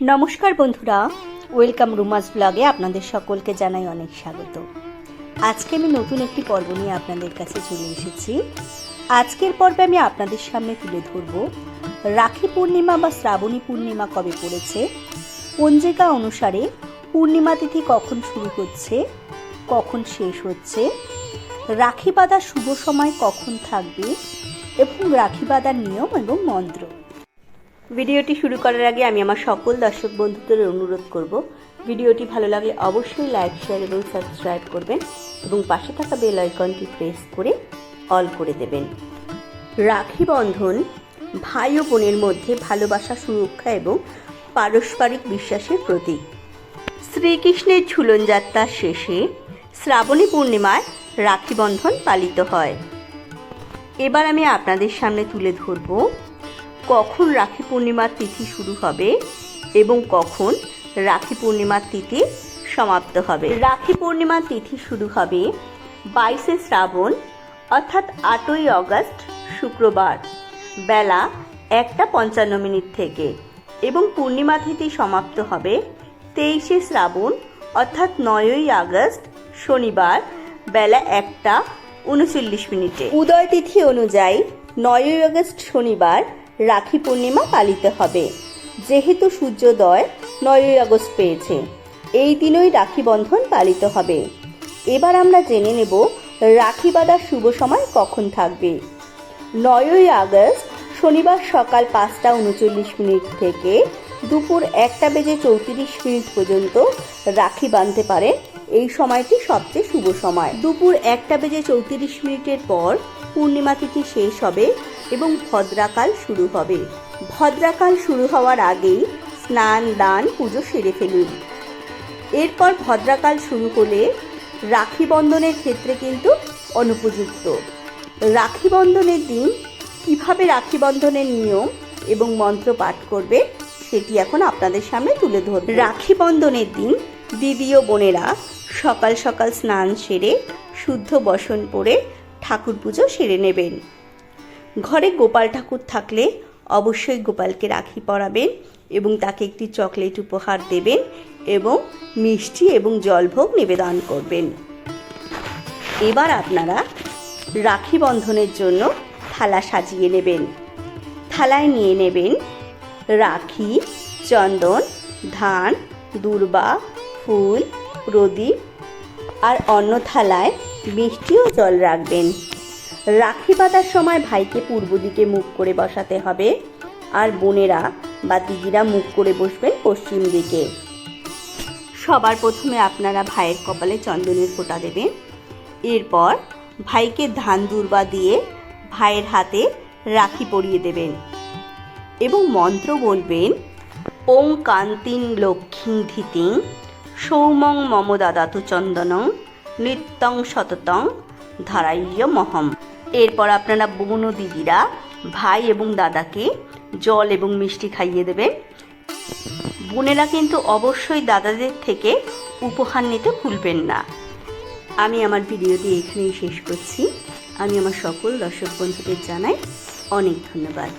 নমস্কার বন্ধুরা, ওয়েলকাম রুমাস ব্লগে আপনাদের সকলকে জানাই অনেক স্বাগত। আজকে আমি নতুন একটি পর্ব নিয়ে আপনাদের কাছে চলে এসেছি। আজকের পর্বে আমি আপনাদের সামনে তুলে ধরব, রাখি পূর্ণিমা বা শ্রাবণী পূর্ণিমা কবে পড়েছে, পঞ্জিকা অনুসারে পূর্ণিমা তিথি কখন শুরু হচ্ছে, কখন শেষ হচ্ছে, রাখি বাঁধার শুভ সময় কখন থাকবে, এবং রাখি বাঁধার নিয়ম এবং মন্ত্র। ভিডিওটি শুরু করার আগে আমি আমার সকল দর্শক বন্ধুদের অনুরোধ করব, ভিডিওটি ভালো লাগলে অবশ্যই লাইক শেয়ার এবং সাবস্ক্রাইব করবেন এবং পাশে থাকা বেল আইকনটি প্রেস করে অল করে দেবেন। রাখি বন্ধন ভাই ও বোনের মধ্যে ভালোবাসা, সুরক্ষা এবং পারস্পরিক বিশ্বাসের প্রতীক। শ্রীকৃষ্ণের ঝুলন যাত্রার শেষে শ্রাবণী পূর্ণিমায় রাখি বন্ধন পালিত হয়। এবার আমি আপনাদের সামনে তুলে ধরব কখন রাখি পূর্ণিমার তিথি শুরু হবে এবং কখন রাখি পূর্ণিমার তিথি সমাপ্ত হবে? রাখি পূর্ণিমার তিথি শুরু হবে বাইশে শ্রাবণ, অর্থাৎ আটই আগস্ট শুক্রবার, বেলা একটা পঞ্চান্ন মিনিট থেকে এবং পূর্ণিমা তিথি সমাপ্ত হবে তেইশে শ্রাবণ, অর্থাৎ নয়ই আগস্ট, শনিবার, বেলা একটা উনচল্লিশ মিনিটে। উদয় তিথি অনুযায়ী নয়ই আগস্ট, শনিবার রাখি পূর্ণিমা পালিত হবে। যেহেতু সূর্যোদয় নয়ই আগস্ট পেয়েছে, এই দিনই রাখি বন্ধন পালিত হবে। এবার আমরা জেনে নেব রাখি বাঁধার শুভ সময় কখন থাকবে। নয়ই আগস্ট, শনিবার সকাল পাঁচটা উনচল্লিশ মিনিট থেকে দুপুর একটা বেজে চৌত্রিশ মিনিট পর্যন্ত রাখি বাঁধতে পারে। এই সময়টি সবচেয়ে শুভ সময়। দুপুর একটা বেজে চৌত্রিশ মিনিটের পর পূর্ণিমা তিথি শেষ হবে এবং ভদ্রাকাল শুরু হবে। ভদ্রাকাল শুরু হওয়ার আগেই স্নান, দান, পুজো সেরে ফেলুন। এরপর ভদ্রাকাল শুরু হলে রাখি বন্ধনের ক্ষেত্রে কিন্তু অনুপযুক্ত। রাখি বন্ধনের দিন কীভাবে রাখি বন্ধনের নিয়ম এবং মন্ত্র পাঠ করবে সেটি এখন আপনাদের সামনে তুলে ধরব। রাখি বন্ধনের দিন দিদি ও বোনেরা সকাল সকাল স্নান সেরে, শুদ্ধ বসন পরে ঠাকুর পুজো সেরে নেবেন। ঘরে গোপাল ঠাকুর থাকলে অবশ্যই গোপালকে রাখি পরাবেন এবং তাকে একটি চকলেট উপহার দেবেন এবং মিষ্টি এবং জলভোগ নিবেদন করবেন। এবার আপনারা রাখি বন্ধনের জন্য থালা সাজিয়ে নেবেন। থালায় নিয়ে নেবেন রাখি, চন্দন, ধান, দুর্বা, ফুল, প্রদীপ আর অন্য থালায় মিষ্টি ও জল রাখবেন। রাখি বাঁধার সময় ভাইকে পূর্ব দিকে মুখ করে বসাতে হবে। আর বোনেরা বা দিদিরা মুখ করে বসবেন পশ্চিম দিকে। সবার প্রথমে আপনারা ভাইয়ের কপালে চন্দনের ফোঁটা দেবেন। এরপর ভাইকে ধান দুর্বা দিয়ে ভাইয়ের হাতে রাখি পরিয়ে দেবেন এবং মন্ত্র বলবেন, ওং কান্তিন লক্ষ্মী ধীতিং, সৌমং মম দাদাত চন্দনং, নিত্যং সততং ধারাইয় মহম এরপর আপনারা বোন ও দিদিরা, ভাই এবং দাদাকে জল এবং মিষ্টি খাইয়ে দেবেন। বোনেরা কিন্তু অবশ্যই দাদাদের থেকে উপহার নিতে ভুলবেন না। আমি আমার ভিডিওটি এখানেই শেষ করছি। আমি আমার সকল দর্শক বন্ধুদের জানাই অনেক ধন্যবাদ।